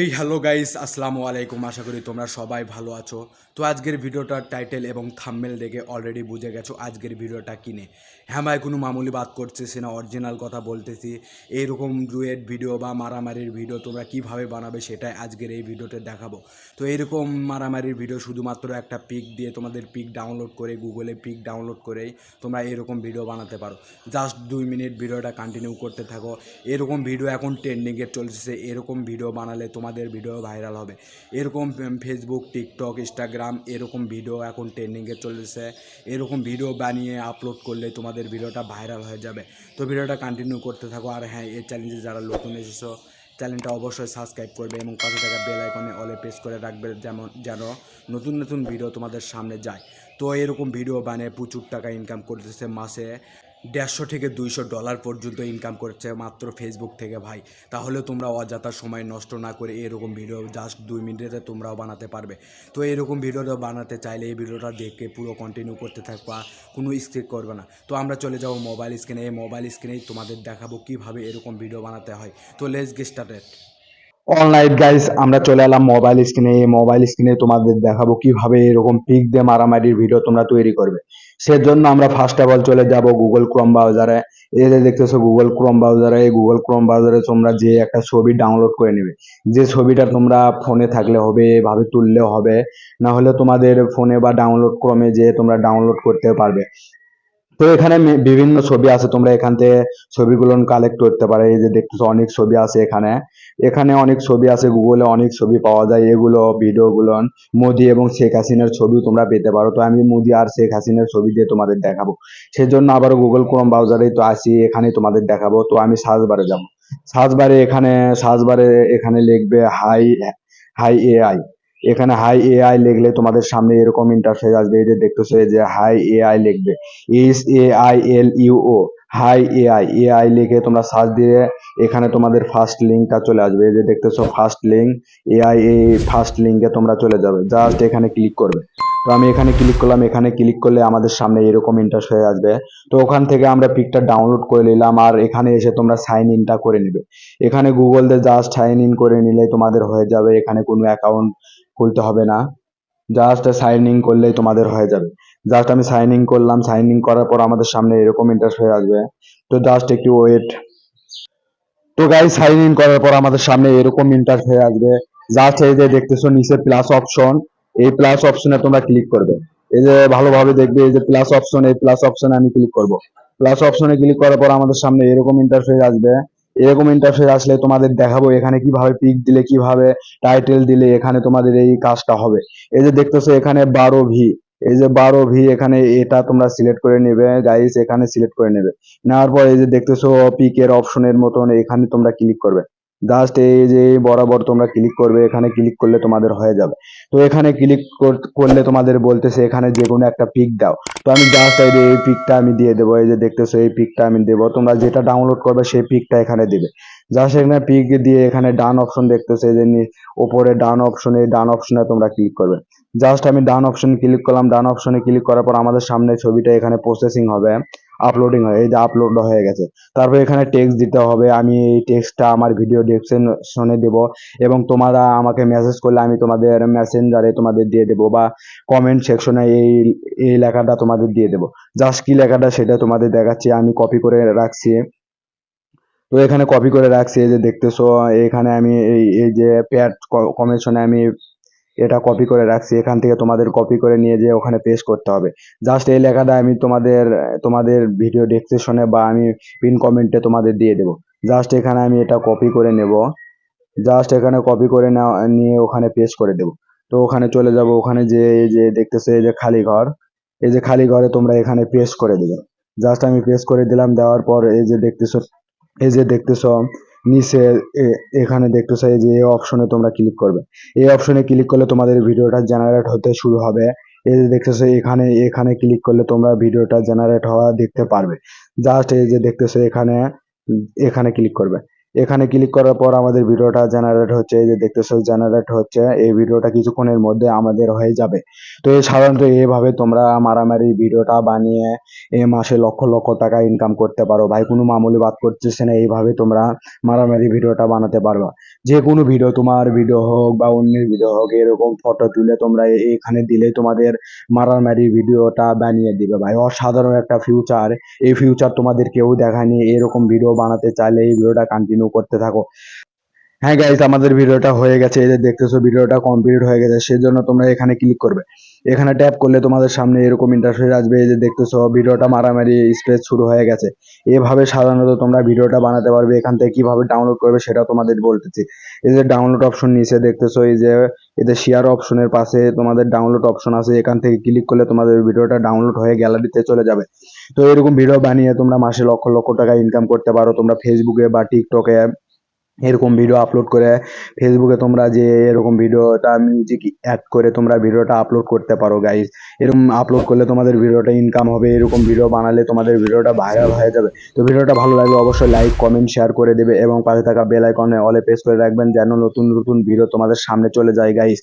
এই hello guys আসসালামু আলাইকুম। আশা করি তোমরা সবাই ভালো আছো। তো আজকের ভিডিওটার টাইটেল এবং থাম্বনেল দেখে অলরেডি বুঝে গেছো আজকের ভিডিওটা কিনে। হ্যাঁ ভাই, কোনো মামুলি বাদ করতেছি না অরিজিনাল কথা বলতেছি। এইরকম ডুয়েট ভিডিও বা মারামারির ভিডিও তোমরা কীভাবে বানাবে সেটাই আজকের এই ভিডিওতে দেখাবো। তো এইরকম মারামারির ভিডিও শুধুমাত্র একটা পিক দিয়ে তোমাদের পিক ডাউনলোড করে গুগলে পিক ডাউনলোড করেই তোমরা এরকম ভিডিও বানাতে পারো। জাস্ট দুই মিনিট ভিডিওটা কন্টিনিউ করতে থাকো। এরকম ভিডিও এখন ট্রেন্ডিংয়ে চলছে এরকম ভিডিও বানালে তোমাদের ভিডিও ভাইরাল হবে। এরকম ফেসবুক টিকটক ইনস্টাগ্রাম এরকম ভিডিও এখন ট্রেন্ডিংয়ে চলছে। এরকম ভিডিও বানিয়ে আপলোড করলে তোমাদের ভিডিওটা ভাইরাল হয়ে যাবে। তো ভিডিওটা কন্টিনিউ করতে থাকো। আর হ্যাঁ এই চ্যালেঞ্জে যারা নতুন এসেছ চ্যানেলটা অবশ্যই সাবস্ক্রাইব করবে এবং পাশে থাকা বেল আইকনে অলে প্রেস করে রাখবে যেমন, যেন নতুন নতুন ভিডিও তোমাদের সামনে যায়। তো এরকম ভিডিও বানিয়ে প্রচুর টাকা ইনকাম করতেছে মাসে। দেড়শো থেকে দুইশো ডলার পর্যন্ত ইনকাম করছে মাত্র ফেসবুক থেকে ভাই। তাহলে তোমরা অযথা সময় নষ্ট না করে এরকম ভিডিও জাস্ট দুই মিনিটে তোমরাও বানাতে পারবে। তো এরকম ভিডিওটা বানাতে চাইলে এই ভিডিওটা দেখে পুরো কন্টিনিউ করতে থাকবা, কোনো স্ক্রিপ্ট করবে না। তো আমরা চলে যাব মোবাইল স্ক্রিনে এই মোবাইল স্ক্রিনেই তোমাদের দেখাবো কীভাবে এরকম ভিডিও বানাতে হয়। তো লেস গেট অনলাইন গাইস আমরা চলে এলাম মোবাইল স্ক্রিনে মোবাইল স্ক্রিনে তোমাদের দেখাবো কীভাবে এরকম পিক দিয়ে মারামারির ভিডিও তোমরা তৈরি করবে। সেজন্য আমরা ফার্স্ট অফ অল চলে যাব গুগল ক্রোম ব্রাউজারে এই যে দেখতেছো গুগল ক্রোম ব্রাউজারে এই গুগল ক্রোম ব্রাউজারে তোমরা যে একটা ছবি ডাউনলোড করে নেবে। যে ছবিটা তোমরা ফোনে থাকলে হবে এভাবে তুললে হবে না হলে তোমাদের ফোনে বা ডাউনলোড ক্রমে যে তোমরা ডাউনলোড করতে পারবে। তো এখানে বিভিন্ন ছবি আছে, তোমরা এখান থেকে ছবিগুলো কালেক্ট করতে পারো, এই যে দেখতেছো অনেক ছবি আছে এখানে। এখানে অনেক ছবি আছে গুগলে অনেক ছবি পাওয়া যায়, এগুলো, ভিডিওগুলো, মোদি এবং শেখ হাসিনার ছবি তোমরা পেতে পারো। তো আমি মোদি আর শেখ হাসিনার ছবি দিয়ে তোমাদের দেখাবো। সেজন্য আবার গুগল ক্রোম ব্রাউজারেই তো আসি এখানে তোমাদের দেখাবো। তো আমি সার্চ বারে যাব। সার্চ বারে এখানে সার্চ বারে এখানে লিখবে হাই হাই এআই এখানে হাই এআই লিখলে তোমাদের সামনে এরকম ইন্টারফেস আসবে। এই যে দেখতেছো, এই যে হাই এআই লিখবে। S A I L U O hi AI AI লিখে তোমরা সার্চ দিয়ে এখানে তোমাদের ফার্স্ট লিঙ্কটা চলে আসবে। এই যে দেখতেছো ফার্স্ট লিঙ্ক এআই এই ফার্স্ট লিঙ্কে তোমরা চলে যাবে। জাস্ট এখানে ক্লিক করবে। তো আমি এখানে ক্লিক করলাম। এখানে ক্লিক করলে আমাদের সামনে এরকম ইন্টারফেস আসবে। তো ওখান থেকে আমরা পিকটা ডাউনলোড করে নিলাম আর এখানে এসে তোমরা সাইন ইনটা করে নেবে। এখানে গুগল দিয়ে জাস্ট সাইন ইন করে নিলে তোমাদের হয়ে যাবে। এখানে কোনো অ্যাকাউন্ট খুলতে হবে না। জাস্ট সাইন ইন করলেই তোমাদের হয়ে যাবে। জাস্ট আমি সাইন ইন করলাম সাইন ইন করার পর আমাদের সামনে এরকম ইন্টারফেস আসবে। তো জাস্ট একটু ওয়েট তো গাইস সাইন ইন করার পর আমাদের সামনে এরকম ইন্টারফেস আসবে। জাস্ট এই যে দেখতেছো নিচে প্লাস অপশন এই প্লাস অপশনে তোমরা ক্লিক করবে। এই যে ভালোভাবে দেখবে, এই যে প্লাস অপশন এই প্লাস অপশনে আমি ক্লিক করব। প্লাস অপশনে ক্লিক করার পর আমাদের সামনে এরকম ইন্টারফেস আসবে। এরকম ইন্টারফেস আসলে তোমাদের দেখাবো এখানে কীভাবে পিক দিলে কীভাবে টাইটেল দিলে এখানে তোমাদের এই কাজটা হবে। এই যে দেখতেছো এখানে বারো ভি এই যে বারো ভি এখানে এটা তোমরা সিলেক্ট করে নেবে। গাইস এখানে সিলেক্ট করে নেবে। নেওয়ার পর এই যে দেখতেছো পিকের অপশনের মতন এখানে তোমরা ক্লিক করবে। জাস্ট এই যে বরাবর তোমরা ক্লিক করবে, এখানে ক্লিক করলে তোমাদের হয়ে যাবে। তো এখানে ক্লিক করলে তোমাদের বলতেছে এখানে যে কোনো একটা পিক দাও। তো আমি জাস্ট এই এই পিকটা আমি দিয়ে দেবো, এই যে দেখতেছো এই পিকটা আমি দেবো। তোমরা যেটা ডাউনলোড করবে সেই পিকটা এখানে দেবে। জাস্ট এখানে পিক দিয়ে এখানে ডান অপশন দেখতেছে যে ওপরে ডান অপশনে ডান অপশনে তোমরা ক্লিক করবে। জাস্ট আমি ডান অপশন ক্লিক করলাম, ডান অপশনে ক্লিক করার পর আমাদের সামনে ছবিটা এখানে প্রসেসিং হবে আপলোডিং হয়, এই যে আপলোড হয়ে গেছে। তারপর এখানে টেক্সট দিতে হবে, আমি এই টেক্সটটা আমার ভিডিও ডেসক্রিপশনে দেব এবং তোমরা আমাকে মেসেজ করলে আমি তোমাদের মেসেঞ্জারে তোমাদের দিয়ে দেবো বা কমেন্ট সেকশনে এই এই লেখাটা তোমাদের দিয়ে দেবো। জাস্ট কি লেখাটা সেটা তোমাদের দেখাচ্ছি, আমি কপি করে রাখছি। তো এখানে কপি করে রাখছি, এই যে দেখতেছো, এখানে আমি এই এই যে প্যাড কমিশনে আমি এটা কপি করে রাখছি। এখান থেকে তোমাদের কপি করে নিয়ে যেয়ে ওখানে পেস্ট করতে হবে। জাস্ট এই লেখাটা আমি তোমাদের তোমাদের ভিডিও ডেসক্রিপশনে বা আমি পিন কমেন্টে তোমাদের দিয়ে দেবো। জাস্ট এখানে আমি এটা কপি করে নেব। জাস্ট এখানে কপি করে নিয়ে ওখানে পেস্ট করে দেবো। তো ওখানে চলে যাব। ওখানে যে, এই যে দেখতেছো, এই যে খালি ঘর। এই যে খালি ঘরে তোমরা এখানে পেস্ট করে দেবে। জাস্ট আমি পেস্ট করে দিলাম। দেওয়ার পর এই যে দেখতেছো, এই যে দেখতেছো নিচে এখানে দেখতেছে যে এই অপশনে তোমরা ক্লিক করবে। এই অপশনে ক্লিক করলে তোমাদের ভিডিওটা জেনারেট হতে শুরু হবে। এই যে দেখতেছো এখানে এখানে ক্লিক করলে তোমরা ভিডিওটা জেনারেট হওয়া দেখতে পারবে। জাস্ট এই যে দেখতেছো এখানে এখানে ক্লিক করবে। এখানে ক্লিক করার পর আমাদের ভিডিওটা জেনারেট হচ্ছে, এই যে দেখতেছো জেনারেট হচ্ছে, এই ভিডিওটা কিছুক্ষণের মধ্যে আমাদের হয়ে যাবে। তো এই সাধারণত এইভাবে তোমরা মারামারি ভিডিওটা বানিয়ে এ মাসে লক্ষ লক্ষ টাকা ইনকাম করতে পারো। ভাই, কোনো মামুলি বাদ করতেছে না, এইভাবে তোমরা মারামারি ভিডিওটা বানাতে পারবা। যে কোনো ভিডিও তোমার ভিডিও হোক বা অন্যের ভিডিও হোক, এরকম ফটো তুলে তোমরা এখানে দিলে তোমাদের মারামারি ভিডিওটা বানিয়ে দিবে। ভাই, অসাধারণ একটা ফিউচার এই ফিউচার তোমাদের কেউ দেখায়নি। এরকম ভিডিও বানাতে চাইলে এই ভিডিওটা কন্টিনিউ করতে থাকো। হ্যাঁ গাইজ আমাদের ভিডিওটা হয়ে গেছে। এই যে দেখতেছো ভিডিওটা কমপ্লিট হয়ে গেছে। সেজন্য তোমরা এখানে ক্লিক করবে। এখানে ট্যাপ করলে তোমাদের সামনে এরকম ইন্টারফেস আসবে, এই যে দেখতেছো, ভিডিওটা মারামারি স্পেস শুরু হয়ে গেছে। এভাবে সাধারণত তোমরা ভিডিওটা বানাতে পারবে, এখান থেকে কীভাবে ডাউনলোড করবে সেটা তোমাদের বলতেছি। এই যে ডাউনলোড অপশন নিচে দেখতেছো, এই যে এতে শেয়ার অপশনের পাশে তোমাদের ডাউনলোড অপশন আছে, এখান থেকে ক্লিক করলে তোমাদের ভিডিওটা ডাউনলোড হয়ে গ্যালারিতে চলে যাবে। তো এরকম ভিডিও বানিয়ে তোমরা মাসে লক্ষ লক্ষ টাকা ইনকাম করতে পারো, তোমরা ফেসবুকে বা টিকটকে এরকম ভিডিও আপলোড করে ফেসবুকে তোমরা যে এরকম ভিডিওটা মিউজিক অ্যাড করে তোমরা ভিডিওটা আপলোড করতে পারো গাইজ এরকম আপলোড করলে তোমাদের ভিডিওটা ইনকাম হবে, এরকম ভিডিও বানালে তোমাদের ভিডিওটা ভাইরাল হয়ে যাবে। তো ভিডিওটা ভালো লাগলে অবশ্যই লাইক কমেন্ট শেয়ার করে দেবে এবং পাশে থাকা বেল আইকনে অলে প্রেস করে রাখবেন যেন নতুন নতুন ভিডিও তোমাদের সামনে চলে যায় গাইজ